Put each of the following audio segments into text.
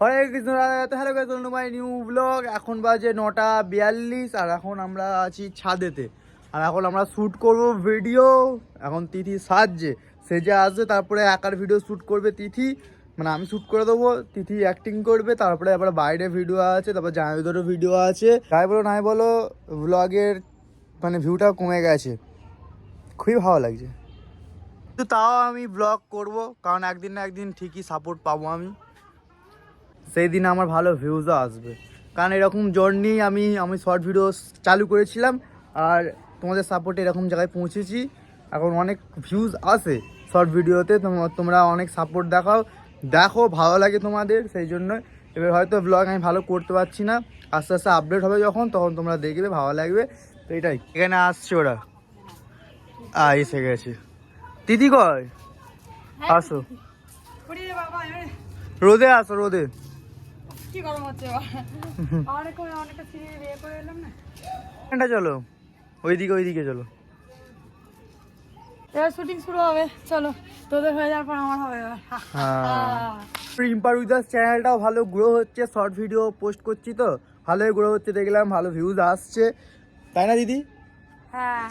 Hare Krishna, Radha hello guys welcome new blog. এখন বাজে নটা বিয়াল্লিশ, আর এখন আমরা আছি ছাদেতে। আর এখন আমরা শ্যুট করব ভিডিও। এখন তিথি সাজছে, সেজে আসবে, তারপরে একার ভিডিও শ্যুট করবে তিথি। মানে আমি শ্যুট করে দেবো, তিথি অ্যাক্টিং করবে, তারপরে আবার বাইরে ভিডিও আছে, তারপর জামাইদেরও ভিডিও আছে। তাই বলো, নাই বলো ব্লগের মানে ভিউটা কমে গেছে। খুবই ভালো লাগছে। কিন্তু তাও আমি ব্লগ করব, কারণ একদিন না একদিন ঠিকই সাপোর্ট পাবো আমি। সেই দিন আমার ভালো ভিউজও আসবে। কারণ এরকম জার্নি আমি আমি শর্ট ভিডিও চালু করেছিলাম আর তোমাদের সাপোর্টে এরকম জায়গায় পৌঁছেছি। এখন অনেক ভিউজ আসে শর্ট ভিডিওতে তোমরা অনেক সাপোর্ট দেখাও। দেখো ভালো লাগে তোমাদের সেই জন্য। এবার হয়তো ব্লগ আমি ভালো করতে পারছি না। আস্তে আস্তে আপডেট হবে যখন তখন তোমরা দেখবে ভালো লাগবে। তো এটাই। এখানে আসছে ওরা। আ এসে গেছে। দিদি কয় আসো। বাবা এবারে রোদে আসো রোদে। কি গরম হচ্ছে অনেক অনেকটা সিঁড়ি বিয়ে করে এলাম না। এখানটা চলো। ওইদিকে ওইদিকে চলো। এবার শুটিং শুরু হবে। চলো তোদের হয়ে যাওয়ার পর আমার হবে এবার। রিম্পার উইদাস চ্যানেলটাও ভালো গ্রো হচ্ছে। শর্ট ভিডিও পোস্ট করছি তো। ভালোই গ্রো হচ্ছে দেখলাম ভালো ভিউজ আসছে। তাই না দিদি? হ্যাঁ।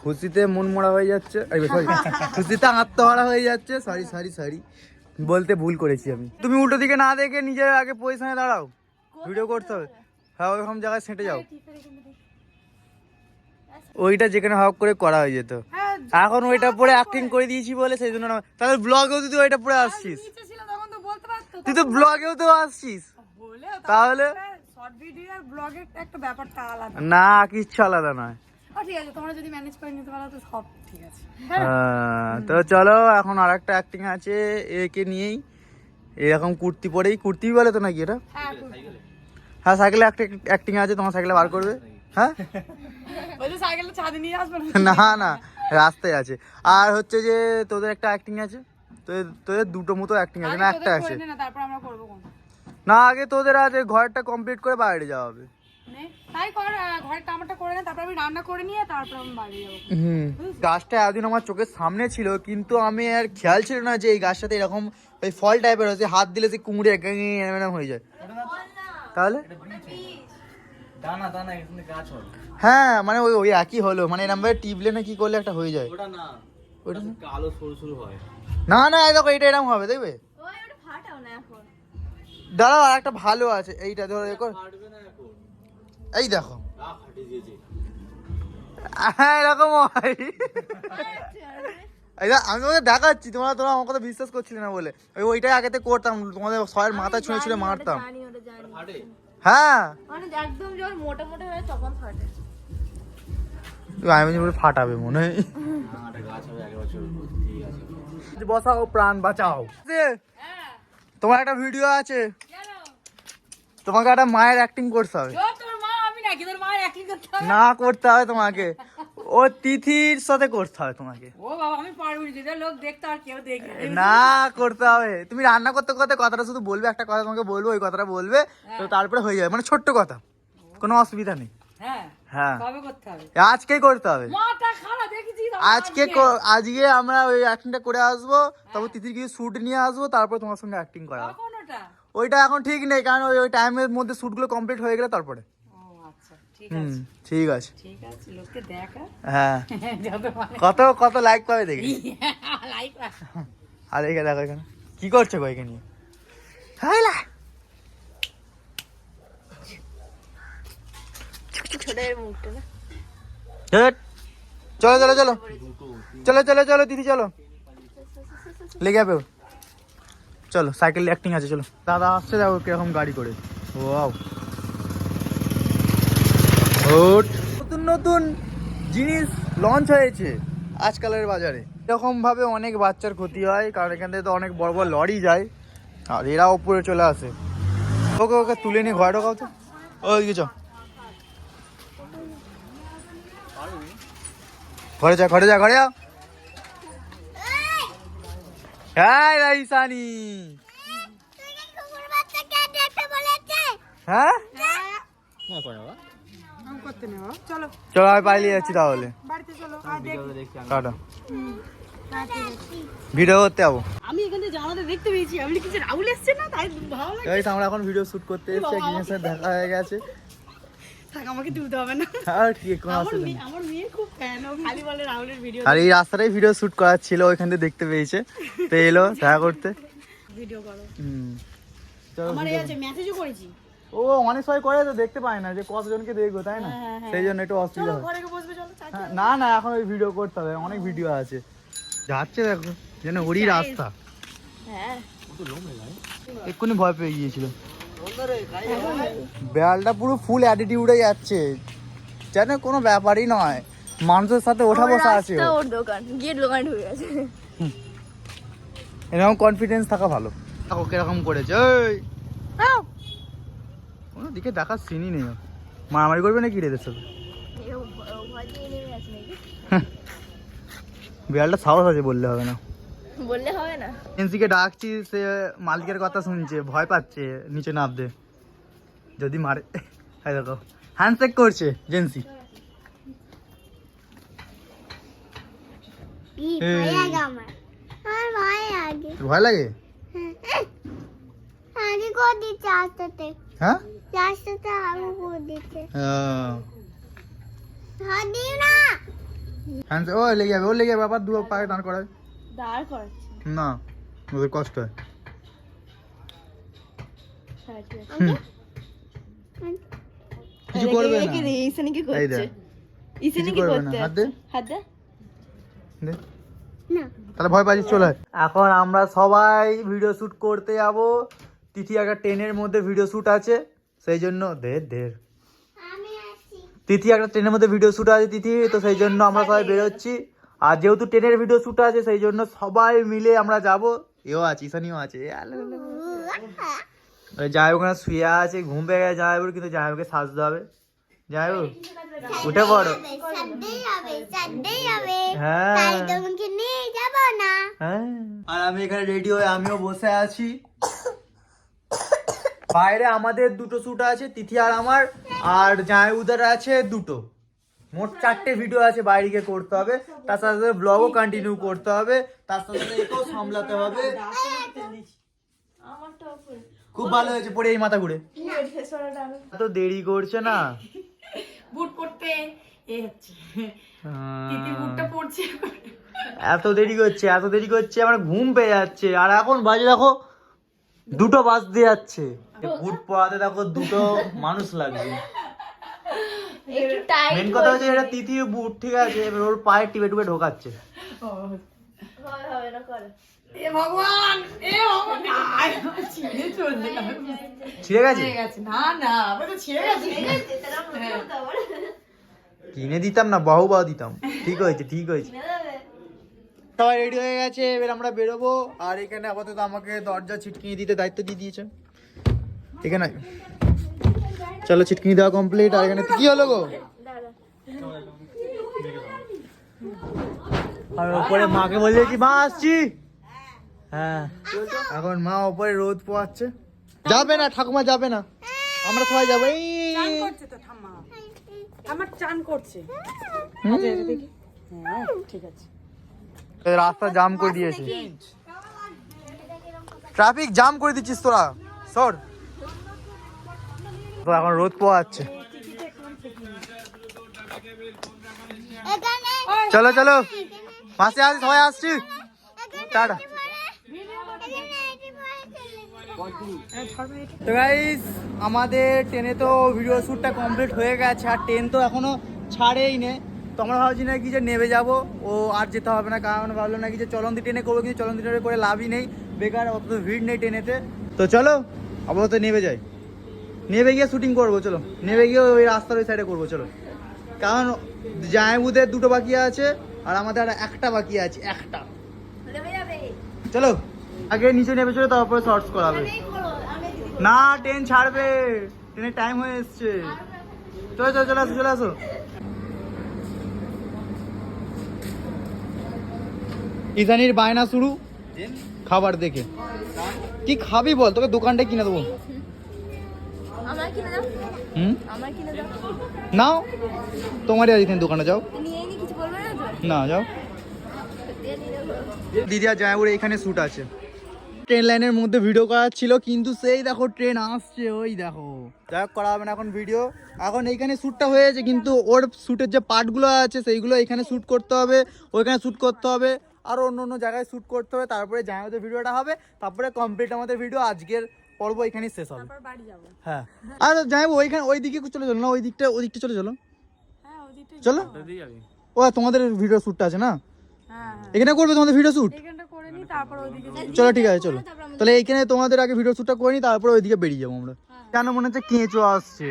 খুশিতে মন মরা হয়ে যাচ্ছে। খুশিতে আত্মহারা হয়ে যাচ্ছে। সরি সরি সরি বলতে ভুল করেছি আমি। তুমি উল্টো দিকে না দেখে নিজের আগে পজিশনে দাঁড়াও। ভিডিও করতে হবে। হ্যাঁ ওইরকম জায়গায় সেঁটে যাও। ওইটা যেখানে হক করে করা হয়ে যেত। হ্যাঁ এখন ওইটা পরে অ্যাক্টিং করে দিয়েছি বলে সেই জন্য তাহলে ব্লগেও তুই ওইটা পরে আসছিস। তুই তো ব্লগেও তো আসছিস। তাহলে? না কিচ্ছু আলাদা নয়। ঠিক আছে তোমরা যদি ম্যানেজ করে নিতে পারো তো সব ঠিক আছে। হ্যাঁ, তো চলো এখন আর একটা অ্যাক্টিং আছে একে নিয়েই। এরকম কুর্তি পরেই কুর্তি বলে তো নাকি এটা? হ্যাঁ হ্যাঁ সাইকেলে একটা অ্যাক্টিং আছে তোমার সাইকেলে বার করবে। হ্যাঁ? ওই ছাদে নিয়ে আসবে না? না না রাস্তায় আছে। আর হচ্ছে যে তোদের একটা অ্যাক্টিং আছে? তোদের তোদের দুটো মতো অ্যাক্টিং আছে না একটা আছে? না করব না আগে তোদের আছে ঘরটা কমপ্লিট করে বাইরে যাওয়া হবে। নে। তাই কর ঘরের কামটা করে নে তারপর আমি রান্না করে নিয়ে তারপর আমি বাড়ি যাব। হুম। গাছটা এতদিন আমার চোখের সামনে ছিল কিন্তু আমি আর খেয়াল ছিল না যে এই গাছটাতে এরকম ওই ফল টাইপের হচ্ছে হাত দিলে সে কুমড়ে এরকম হয়ে যায়। তাহলে? দানা দানা গাছ হ্যাঁ মানে ওই ওই একই হলো মানে এরকম ভাবে টিপলে না কি করলে একটা হয়ে যায়। ওটা না। ওটা না? কালো সরু সরু হয়। না না এই দেখো এটা এরকম হবে দেখবে? দাঁড়াও আর একটা ভালো আছে এইটা ধরো এ কর। এই দেখো। হ্যাঁ এরকম হয়। এই দেখ, আমি তোমাদের দেখাচ্ছি তোমরা তোমরা আমার কথা বিশ্বাস করছিলে না বলে। ওই ওইটাই আগেতে করতাম তোমাদের সবার মাথা ছুঁড়ে ছুঁড়ে মারতাম। হ্যাঁ। মানে একদম যখন মোটা মোটা হয়ে তখন ফাটে। আমি বলে ফাটাবে মনে হয়। না একটা গাছ হবে এক বছর ঠিক আছে বসাও প্রাণ বাঁচাও। যে, তোমার একটা ভিডিও আছে। তোমাকে একটা মায়ের অ্যাক্টিং করতে হবে ও তোর মা আমি নাকি তোর মা একই করতে হবে না করতে হবে তোমাকে। ও তিথির সাথে করতে হবে তোমাকে। ও বাবা আমি পারব না যেটা লোক দেখতে আর কেউ দেখবে না। করতে হবে। তুমি রান্না করতে করতে কথাটা শুধু বলবে একটা কথা তোমাকে বলব ওই কথাটা বলবে তো তারপরে হয়ে যাবে। মানে ছোট্ট কথা কোনো অসুবিধা নেই। হ্যাঁ হ্যাঁ। কবে করতে হবে? আজকে আজকে আমরা ওই অ্যাক্টিংটা করে আসব তারপর তিথির কিছু শুট নিয়ে আসব তারপর তোমার সঙ্গে অ্যাক্টিং করা। ওইটা এখন ঠিক নেই কারণ ওই ওই টাইমের মধ্যে শুটগুলো কমপ্লিট হয়ে গেলে তারপরে। হুম ঠিক আছে। ঠিক আছে লোককে দেখা। হ্যাঁ। কত কত লাইক পাবে দেখি। লাইক আর এখানে দেখো এখানে। কি করছ গো এখানে? হাইলা। চলো চলো চলো। চলো চলো চলো দিদি চলো। লেগে যাবে ও। চলো সাইকেল অ্যাক্টিং আছে চলো। দাদা আসছে যাব কীরকম গাড়ি করে। ওট নতুন নতুন জিনিস লঞ্চ হয়েছে আজকালের বাজারে। এরকম ভাবে অনেক বাচ্চার ক্ষতি হয় কারণ এখান থেকে তো অনেক বড় বড় লরি যায় আর এরা উপরে চলে আসে। ওকে ওকে তুলে নিয়ে ঘরে ঢোকাও তো ওইদিকে চ। ঘরে যা ঘরে যা ঘরে যা হ্যাঁ রাইসানি হ্যাঁ? চলো। চলো আমি পালিয়ে যাচ্ছি তাহলে। বাড়িতে চলো টাটা। ভিডিও করতে যাব। আমি এখানে জানাতে দেখতে পেয়েছি। আমি কিছু রাহুল এসছে না তাই ভালো লাগে গাইস আমরা এখন ভিডিও শুট করতে এসেছি সাথে দেখা হয়ে গেছে। আমাকে তুলতে হবে না। আর ঠিক কোনো অসুবিধা নেই আমার মেয়ে খুব ফ্যান ও খালি বলে রাহুলের ভিডিও আর এই রাস্তাটাই ভিডিও শুট করার ছিল ওইখান থেকে দেখতে পেয়েছে। তো এলো দেখা করতে। ভিডিও করো। হুম। চলো আমার এই আছে মেসেজও করেছি। ও অনেক সময় করে তো দেখতে পায় না যে কতজনকে দেখব তাই না? হ্যাঁ, হ্যাঁ। সেই জন্য একটু অসুবিধা হয়। চা হ্যাঁ, না না এখন ওই ভিডিও করতে হবে অনেক ভিডিও আছে। যাচ্ছে দেখো যেন ওরই রাস্তা। হ্যাঁ। এক্ষুনি ভয় পেয়ে গিয়েছিল বেড়ালটা পুরো ফুল অ্যাটিটিউডে যাচ্ছে। যেন কোনো ব্যাপারই নয়। মানুষের সাথে ওঠা বসা আছে ওর। ওর দোকান গিয়ে দোকানে ঢুকে গেছে। এরকম কনফিডেন্স থাকা ভালো। দেখো কীরকম করেছে ওই কোনো দিকে দেখার সিনই নেই। মারামারি করবে না কি রে এদের সাথে? আছে বিড়ালটা সাহস আছে বললে হবে না। বললে হবে না? এনসিকে ডাকছি সে মালিকের কথা শুনছে ভয় পাচ্ছে নিচে নামতে যদি মারে হাই দেখো হ্যান্ডশেক করছে জেন্সি। ভয় লাগে ভয় লাগে। আগে করে দিচ্ছে আস্তে হ্যাঁ? আস্তে আগে করে দিচ্ছে আহ, হাত দিও না হ্যান্ডশেক ও লেগে যাবে ও লেগে যাবে আবার দু পায়ে টান করায় দাঁড় করাচ্ছি। না ওদের কষ্ট হয়। ঠিক আছে হুম। কিছু করবে না? ইসানি কি এই ইসানি কিছু করবে হাত দে। হাত দে। দে। তাহলে ভয় পাচ্ছিস চলে আয়। এখন আমরা সবাই ভিডিও শুট করতে যাব। তিথি একটা ট্রেনের মধ্যে ভিডিও শ্যুট আছে সেই জন্য দের। দের তিথি একটা ট্রেনের মধ্যে ভিডিও শুট আছে তিথি তো সেই জন্য আমরা সবাই বেরোচ্ছি। আর যেহেতু ট্রেনের ভিডিও শুট আছে সেই জন্য সবাই মিলে আমরা যাব। এও আছে ঈশানিও আছে। যাই ওখানে শুয়ে আছে ঘুম পেয়ে গেছে যাই কিন্তু যাই ওকে সাজতে হবে। যাই হোক উঠে পড়ো। হ্যাঁ। হ্যাঁ। আর আমি এখানে রেডি হয়ে আমিও বসে আছি। বাইরে আমাদের দুটো শ্যুট আছে তিথি আর আমার আর জায়উদার আছে দুটো। মোট চারটে ভিডিও আছে বাইরে গিয়ে করতে হবে। তার সাথে সাথে ব্লগও কন্টিনিউ করতে হবে। তার সাথে সাথে একেও সামলাতে হবে। খুব ভালো হয়েছে পরে এই মাথা ঘুরে। এত দেরি করছে না। বুট পড়তে বুটটা পড়ছে। এত দেরি করছে এত দেরি করছে আমার ঘুম পেয়ে যাচ্ছে। আর এখন বাজে দেখো দুটো বাজতে যাচ্ছে। বুট পড়াতে দেখো দুটো মানুষ লাগবে মেন কথা হচ্ছে এটা তৃতীয় বুট ঠিক আছে? এবার ওর পায়ে টিপে টুপে ঢোকাচ্ছে। হবে হবে না করে। এ ভগবান ছিঁড়ে চলছে না ছিঁড়ে গেছে? না না ছিঁড়ে গেছে। কিনে দিতাম না বাহু বাহু দিতাম। ঠিক হয়েছে ঠিক হয়েছে। সবাই রেডি হয়ে গেছে এবার আমরা বেরোবো। আর এখানে আপাতত আমাকে দরজা ছিটকিয়ে দিতে দায়িত্ব দিয়ে দিয়েছে এখানে চলো ছিটকিনি দেওয়া কমপ্লিট আর এখানে কি হলো গো? আর ওপরে মাকে বলেছি মা আসছি। হ্যাঁ। এখন মা ওপরে রোদ পোয়াচ্ছে যাবে না ঠাকুমা যাবে না। আমরা সবাই যাব। এই। আমার চান করছে। আচ্ছা, হ্যাঁ ঠিক আছে। রাস্তা জাম করে দিয়েছে। ট্রাফিক জাম করে দিচ্ছিস তোরা। সর। তো এখন রোদ পোয়াচ্ছে চলো চলো। মাসে আজ সবাই আসছি। টাটা। তো গাইস আমাদের ট্রেনে তো ভিডিও শ্যুটটা কমপ্লিট হয়ে গেছে আর ট্রেন তো এখনও ছাড়েই নে। তো আমরা ভাবছি না কি যে নেমে যাব ও আর যেতে হবে না কারণ ভাবলো না কি যে চলন্তি ট্রেনে করব কিন্তু চলন্তি ট্রেনে করে লাভই নেই। বেকার অত ভিড় নেই ট্রেনেতে তো চলো আপাতত নেমে যাই। নেমে গিয়ে শুটিং করব চলো। নেমে গিয়ে ওই রাস্তার ওই সাইডে করব চলো। কারণ জায়বুদের দুটো বাকি আছে আর আমাদের আর একটা বাকি আছে একটা। চলো আগে নিচে নেমে চলো তারপরে শর্টস করাবে। না ট্রেন ছাড়বে। ট্রেনের টাইম হয়ে এসছে। চলো চলো চলে আসো চলে আসো। ইসানির বায়না শুরু। খাবার দেখে। কি খাবি বল? তোকে দোকানটা কিনে দেবো। আমার কিনে দাও। হুম? আমার কিনে দাও। নাও। তোমারই আজ এখানে দোকানে যাও। নিয়ে নি কিছু বলবে না তো? না যাও। দিয়ে নিয়ে দিদি আর জামাইবুড়ি এখানে শ্যুট আছে। ট্রেন লাইনের মধ্যে ভিডিও ছিল কিন্তু সেই দেখো ট্রেন আসছে ওই দেখো। যাই হোক করা হবে না এখন ভিডিও। এখন এইখানে শ্যুটটা হয়েছে কিন্তু ওর শ্যুটের যে পার্টগুলো আছে সেইগুলো এখানে শ্যুট করতে হবে ওইখানে শ্যুট করতে হবে আর অন্য অন্য জায়গায় শ্যুট করতে হবে তারপরে জামাইদের ভিডিওটা হবে তারপরে কমপ্লিট আমাদের ভিডিও আজকের পর্ব এখানেই শেষ হবে। তারপর বাড়ি যাব। হ্যাঁ। আর জামাইবু ওইখানে ওই দিকে চলে চলো না? ওই দিকটা ওই দিকটা চলে চলো। হ্যাঁ ওই দিকটা চলো। ও তোমাদের ভিডিও শ্যুটটা আছে না? হ্যাঁ হ্যাঁ। এখানে করবে তোমাদের ভিডিও শ্যুট এখানটা করে নি তারপর ওইদিকে যাব। চলো ঠিক আছে চলো। তাহলে এইখানে তোমাদের আগে ভিডিও শ্যুটটা করে নি তারপরে ওইদিকে বেরিয়ে যাব আমরা। কেন মনে হচ্ছে কেঁচো আসছে?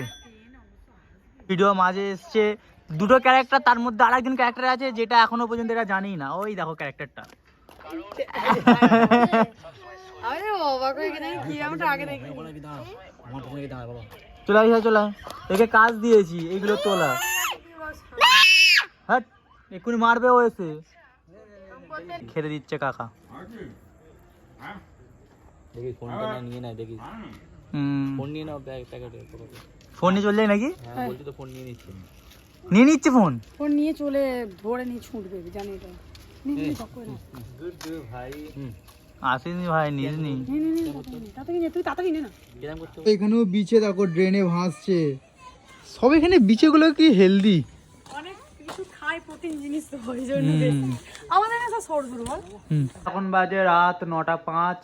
ভিডিও মাঝে এসছে। দুটো ক্যারেক্টার তার মধ্যে আরেকজন ক্যারেক্টার আছে যেটা এখনও পর্যন্ত এরা জানি না। ওই দেখো ক্যারেক্টারটা আরে বাবা কই এখানে কি আমরা আগে দেখি? আমার পেছনে কি দাঁড়া বাবা। চলে আসা চলে আয়। একে কাজ দিয়েছি এইগুলো তোলা। হ্যাঁ এক্ষুনি মারবে ও এসে। খেতে দিচ্ছে কাকা। দেখি ফোনটা না নিয়ে নেয় দেখি। ফোন নিয়ে নাও ব্যাগ প্যাকেটে ফোন নিয়ে চলে যায় নাকি? হ্যাঁ বলছি তো ফোন নিয়ে নিচ্ছে। নিয়ে নিচ্ছে ফোন? ফোন নিয়ে চলে ভরে নিয়ে ছুটবে জানি এটা। নি নি চক করে। না গুড ভাই। হুম। আসিনি ভাই নিস নি। নি নি নি তাড়াতাড়ি নে তুই তাড়াতাড়ি নে। না কিরম করছ এখানেও বিচে দেখো ড্রেনে ভাসছে। সব এখানে বিচেগুলো কি হেলদি এখন বাজে রাত নটা পাঁচ।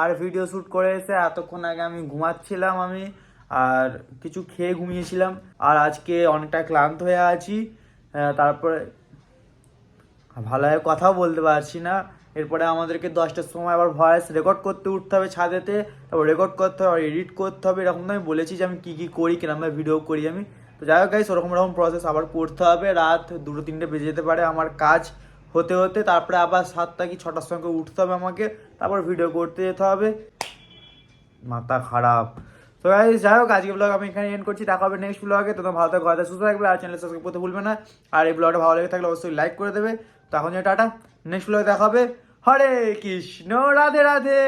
আর ভিডিও শ্যুট করে এসে এতক্ষণ আগে আমি ঘুমাচ্ছিলাম আমি আর কিছু খেয়ে ঘুমিয়েছিলাম। আর আজকে অনেকটা ক্লান্ত হয়ে আছি। তারপরে ভালোভাবে কথাও বলতে পারছি না। এরপরে আমাদেরকে দশটার সময় আবার ভয়েস রেকর্ড করতে উঠতে হবে ছাদেতে, তারপর রেকর্ড করতে হবে, আবার এডিট করতে হবে, এরকম তো আমি বলেছি যে আমি কী কী করি কিরমভাবে ভিডিও করি আমি। তো যাই হোক ওরকম রকম প্রসেস আবার করতে হবে। রাত দুটো তিনটে বেজে যেতে পারে আমার কাজ হতে হতে। তারপরে আবার সাতটা কি ছটার সঙ্গে উঠতে হবে আমাকে। তারপর ভিডিও করতে যেতে হবে। মাথা খারাপ। তো গাইস যাই হোক আজকে ব্লগ আমি এখানে এন্ড করছি। দেখা হবে নেক্সট ব্লগে তোমরা ভালো থাকো, ঘরে সুস্থ থাকবে। আর চ্যানেল সাবস্ক্রাইব করতে ভুলবে না। আর এই ব্লগটা ভালো লেগে থাকলে অবশ্যই লাইক করে দেবে। তো এখন যে টাটা নেক্সট ব্লগে দেখা হবে। হরে কৃষ্ণ, রাধে রাধে।